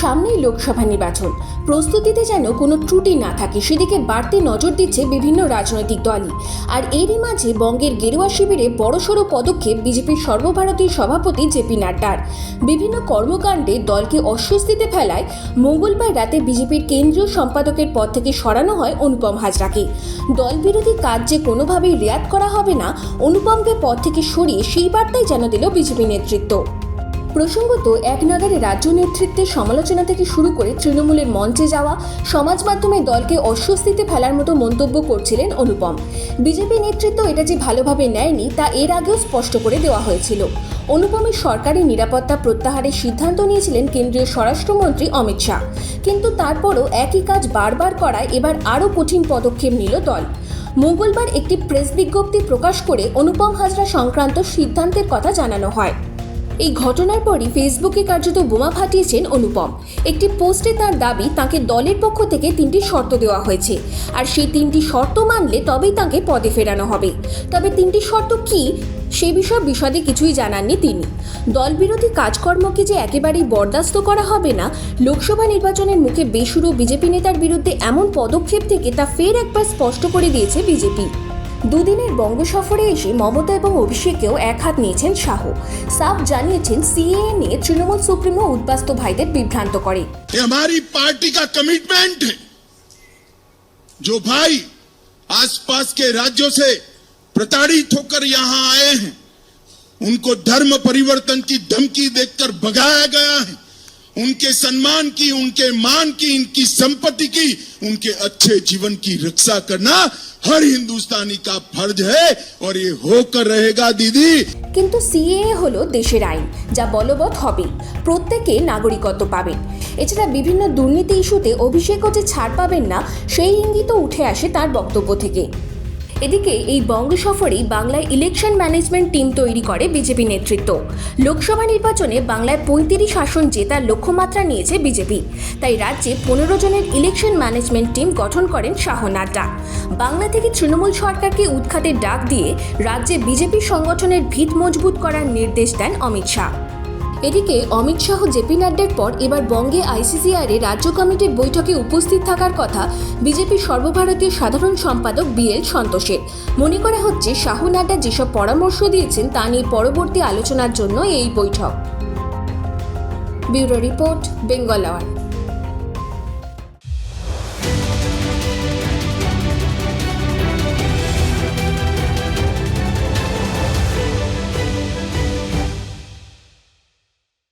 সামনেই লোকসভা নির্বাচন। প্রস্তুতিতে যেন কোনো ত্রুটি না থাকে, সেদিকে বাড়তি নজর দিচ্ছে বিভিন্ন রাজনৈতিক দলই। আর এরই মাঝে বঙ্গের গেরুয়া শিবিরে বড়সড় পদক্ষেপ বিজেপির সর্বভারতীয় সভাপতি জেপি নাড্ডার। বিভিন্ন কর্মকাণ্ডে দলকে অস্বস্তিতে ফেলায় মঙ্গলবার রাতে বিজেপির কেন্দ্রীয় সম্পাদকের পদ থেকে সরানো হয় অনুপম হাজরাকে। দলবিরোধী কাজ যে কোনোভাবেই রেয়াত করা হবে না, অনুপমকে পদ থেকে সরিয়ে সেই বার্তাই যেন দিল বিজেপি নেতৃত্ব। প্রসঙ্গত এক নাগারে রাজ্য নেতৃত্বের সমালোচনা থেকে শুরু করে তৃণমূলের মঞ্চে যাওয়া সমাজ মাধ্যমে দলকে অস্বস্তিতে ফেলার মতো মন্তব্য করছিলেন অনুপম। বিজেপি নেতৃত্ব এটা যে ভালোভাবে নেয়নি, তা এর আগেও স্পষ্ট করে দেওয়া হয়েছিল। অনুপমের সরকারি নিরাপত্তা প্রত্যাহারের সিদ্ধান্ত নিয়েছিলেন কেন্দ্রীয় স্বরাষ্ট্রমন্ত্রী অমিত শাহ। কিন্তু তারপরও একই কাজ বারবার করায় এবার আরও কঠিন পদক্ষেপ নিল দল। মঙ্গলবার একটি প্রেস বিজ্ঞপ্তি প্রকাশ করে অনুপম হাজরা সংক্রান্ত সিদ্ধান্তের কথা জানানো হয়। এই ঘটনার পরই ফেসবুকে কার্যত বোমা ফাটিয়েছেন অনুপম। একটি পোস্টে তার দাবি, তাকে দলের পক্ষ থেকে তিনটি শর্ত দেওয়া হয়েছে। আর সেই তিনটি শর্ত মানলে তবেই তাকে পদে ফেরানো হবে। তবে তিনটি শর্ত কি, সে বিষয়ে বিশদে কিছুই জানাননি তিনি। দলবিরোধী কাজকর্মকে যে একেবারেই বরদাস্ত করা হবে না, লোকসভা নির্বাচনের মুখে বেসুরো বিজেপি নেতার বিরুদ্ধে এমন পদক্ষেপ থেকে তা ফের একবার স্পষ্ট করে দিয়েছে বিজেপি। দুদিনের বঙ্গ সফরে এসে মমতা এবং অভিষেকেও এক হাত নিয়েছেন শাহ সাফ জানিয়েছেন সিএএ নিয়ে তৃণমূল সুপ্রিমো উদ্বাস্ত ভাইদের বিভ্রান্ত করে ये हमारी पार्टी का कमिटमेंट है जो भाई आसपास के राज्यों से प्रताड़ित होकर यहां आए हैं उनको धर्म परिवर्तन की धमकी देकर भगाया गया है उनके सम्मान की उनके मान की इनकी संपत्ति की उनके अच्छे जीवन की रक्षा करना हर हिंदुस्तानी का फर्ज है और ये होकर रहेगा दीदी কিন্তু সিএএ হলো দেশের আইন যা বলবৎ হবে প্রত্যেকে নাগরিকত্ব পাবেন এছাড়া বিভিন্ন দুর্নীতি ইস্যুতে অভিষেকও যে ছাড় পাবেন না সেই ইঙ্গিতও উঠে আসে তার বক্তব্য থেকে এদিকে এই বঙ্গ সফরেই বাংলায় ইলেকশন ম্যানেজমেন্ট টিম তৈরি করে বিজেপি নেতৃত্ব। লোকসভা নির্বাচনে বাংলায় পঁয়ত্রিশ আসন জেতার লক্ষ্যমাত্রা নিয়েছে বিজেপি। তাই রাজ্যে পনেরো জনের ইলেকশন ম্যানেজমেন্ট টিম গঠন করেন শাহ নাড্ডা। বাংলা থেকে তৃণমূল সরকারকে উৎখাতের ডাক দিয়ে রাজ্যে বিজেপি সংগঠনের ভিত মজবুত করার নির্দেশ দেন অমিত শাহ। এদিকে অমিত শাহ জেপি নাড্ডার পর এবার বঙ্গে আইসিসিআরে রাজ্য কমিটির বৈঠকে উপস্থিত থাকার কথা বিজেপির সর্বভারতীয় সাধারণ সম্পাদক বিএল সন্তোষের। মনে করা হচ্ছে শাহ নাড্ডা যেসব পরামর্শ দিয়েছেন তা নিয়ে পরবর্তী আলোচনার জন্য এই বৈঠক। Bureau report, Bengal hour.